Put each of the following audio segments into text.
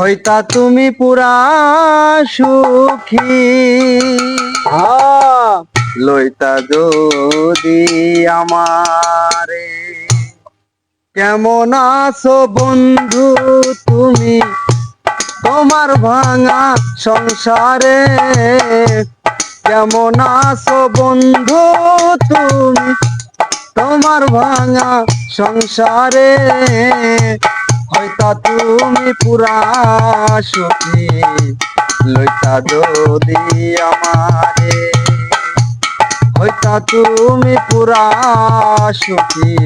হইতা তুমি পুরা সুখী। হ্যাঁ। লইতা যদি আমারে। কেমন আছো বন্ধু তুমি? তোমার ভাঙা সংসারে। কেমন আছো বন্ধু তুমি? তোমার ভাঙা সংসারে। হয়তা তুমি পুরা সুখী, লইতা যদি আমারে। হইতা তুমি পুরা সুখী,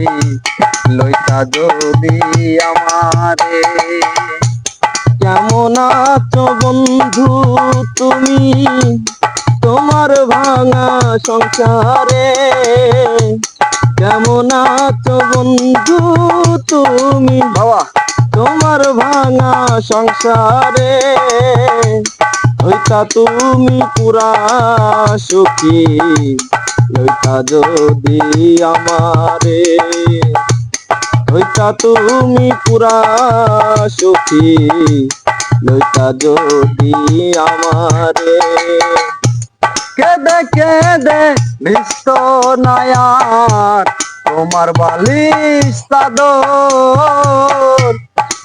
লইতা যদি আমারে। কেমন আছো বন্ধু তুমি, তোমার ভাঙা সংসারে? কেমন আছো বন্ধু তুমি? বাবা তোমার ভাঙা সংসারে হইতা তুমি পুরা সুখী লইতা যদি আমারে হইতা তুমি পুরা সুখী লইতা যদি আমারে। কেদে কেদে ভিস্ত নায়ার, তোমার বালিশ চাদর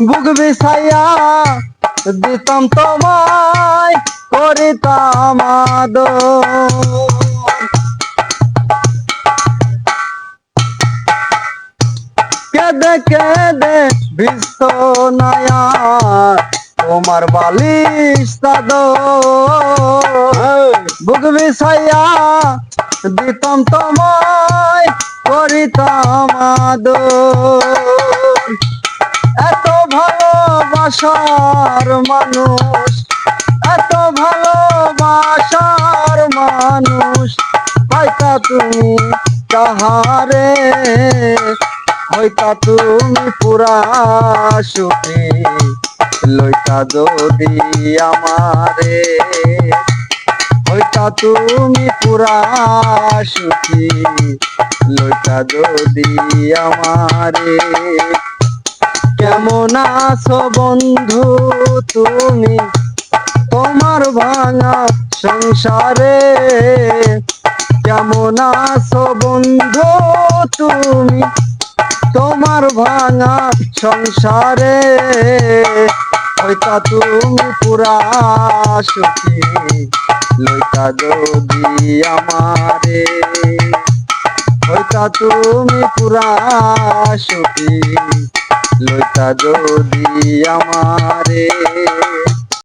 বুক বিছাইয়া দিতাম তোমায় করিতাম আদর। কেদে কেদে ভিস্ত নায়ার তোমার বালিশ চাদর। বুক বিছাইয়া দিতাম তোমায় করিতাম আদর। এত ভালোবাসার মানুষ, এত ভালোবাসার মানুষ পাইতা তুমি তাহারে হইতা তুমি পুরা সুখী লইতা যদি আমারে হইতা তুমি পুরা সুখী লইতা যদি আমারে। কেমন আছো বন্ধু তুমি? তোমার ভাঙা সংসারে কেমন আছো বন্ধু তুমি? তোমার ভাঙা সংসারে হইতা তুমি পুরা সুখী, লইতা যদি আমারে। হইতা তুমি পুরা সুখী লইতা যদি আমারে